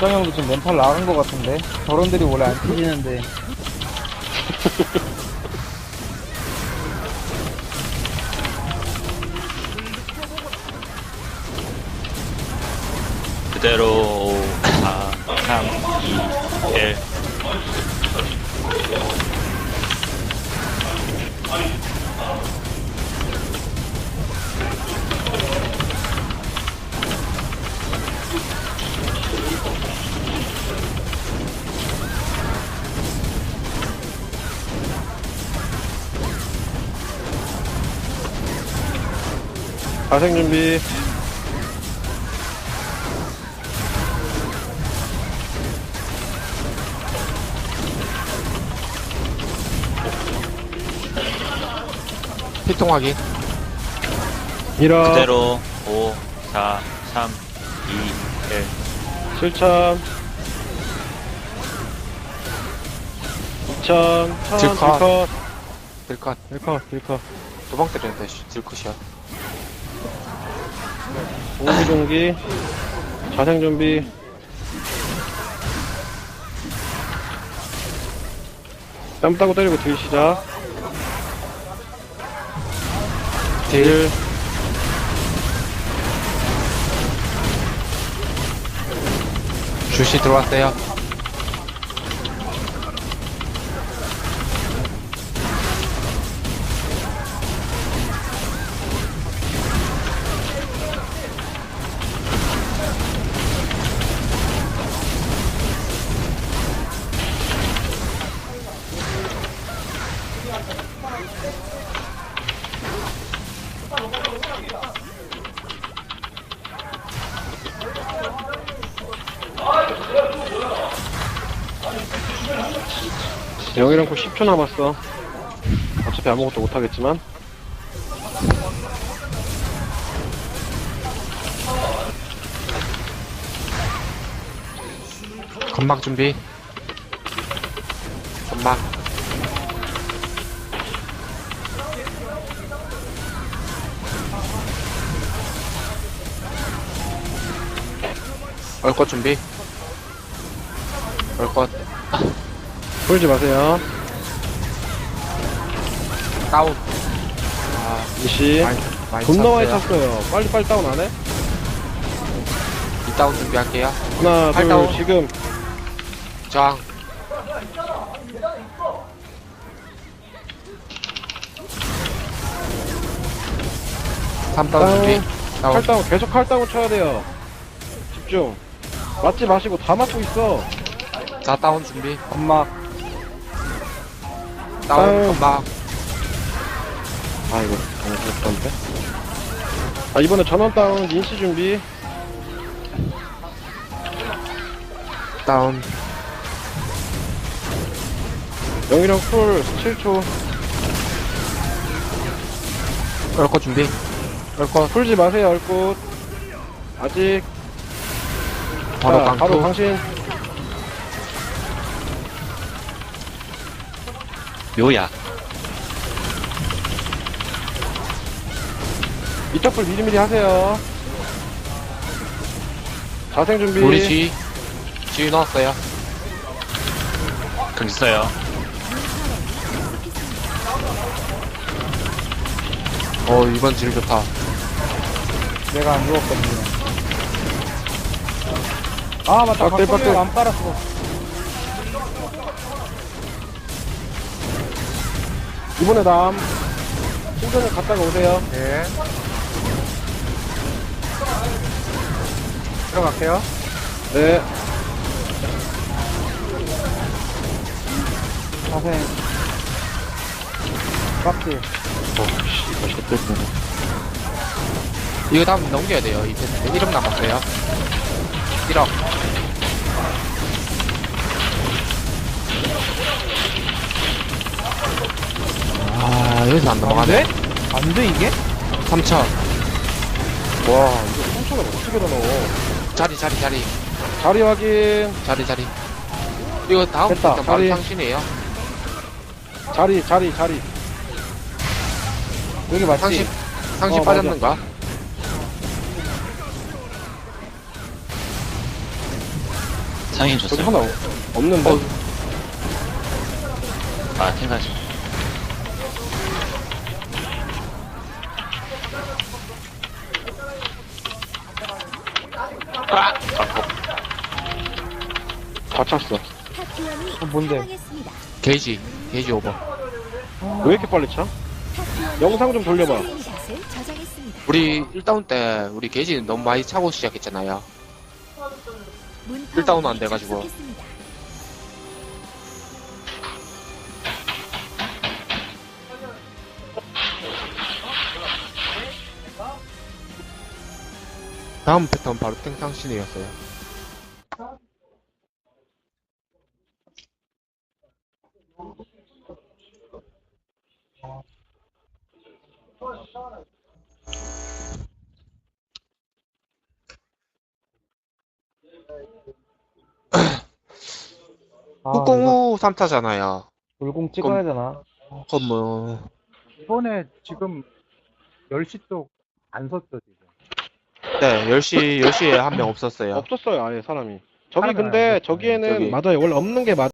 멍짱 형도 지금 멘탈 나간 것 같은데 저런들이 원래 안 튀지는데 그대로 4, 3, 2, 1. 자생 준비. 피통 확인. 밀어. 그대로 5, 4, 3, 2, 1. 실천. 2천. 천. 딜컷. 딜컷. 딜컷. 딜컷. 딜컷. 두방 때리는데, 씨, 딜컷이야. 오기 종기. 자생 준비. 뺨 따고 때리고 딜 시작. 딜. 주시 들어왔어요. 영이랑 코 10초 남았어. 어차피 아무것도 못하겠지만. 건막 준비. 건막. 얼꽃 준비. 얼꽃. 풀지 마세요. 다운. 이씨. 많이, 많이 존나 많이 찼어요. 찼어요. 빨리 빨리 다운 안 해? 이 다운 준비할게요. 하나, 팔 둘, 다운. 지금. 저항. 삼 다운 다운. 준비. 다운. 칼 다운, 계속 칼 다운 쳐야 돼요. 집중. 맞지 마시고 다 맞고 있어. 자 다운 준비. 엄마 다운 다운. 건막. 아, 이거, 너무 무섭던데? 아, 이번에 전원 다운, 인시 준비. 다운. 영이랑 풀 7초. 얼꽃 준비. 얼꽃. 풀지 마세요, 얼꽃. 아직. 바로 자, 강투. 바로 당신. 묘약. 이쪽 불 미리미리 하세요. 자생 준비. 우리 G. G 넣었어요. 글 있어요. 어 이번 질 좋다. 내가 안 누웠거든요 아 맞다 빡대, 빡대. 안 빨았어 이번에 남. 신전에 갔다가 오세요. 네 들어갈게요 네. 자생 깍지 어, 씨, 맛있게 뺐네. 이거 다음 넘겨야 돼요. 이 패스. 이름 남았어요. 1억. 여기서 안 넘어가네. 안 돼 이게? 3천. 와, 이거 손천을 어떻게 다 넣어. 자리, 자리, 자리. 자리 확인. 자리, 자리. 이거 다음 됐다, 패턴 바로 자리. 상신이에요. 자리, 자리, 자리. 여기 맞지? 상신, 상신 어, 빠졌는가? 상인 저기 줬어요. 하나 없는데? 어. 아, 생각하지. 아! 아, 다 찼어. 어, 뭔데? 게이지 게이지 오버 왜 이렇게 빨리 차? 영상 좀 돌려봐. 우리 1다운 때 우리 게이지 너무 많이 차고 시작했잖아요 문파원이 일다운 안 돼가지고. 다. 다음 패턴 바로 탱상신이었어요 아, 이거 후공후 3타잖아요 물공 찍어야 되나? 그럼 뭐 이번에 지금 10시 쪽 안 섰죠, 지금. 네, 10시, 10시에 한 명 없었어요. 없었어요, 아예 사람이. 저기 사람이 안 근데 없었어요. 저기에는 저기. 맞아요. 원래 없는 게 맞.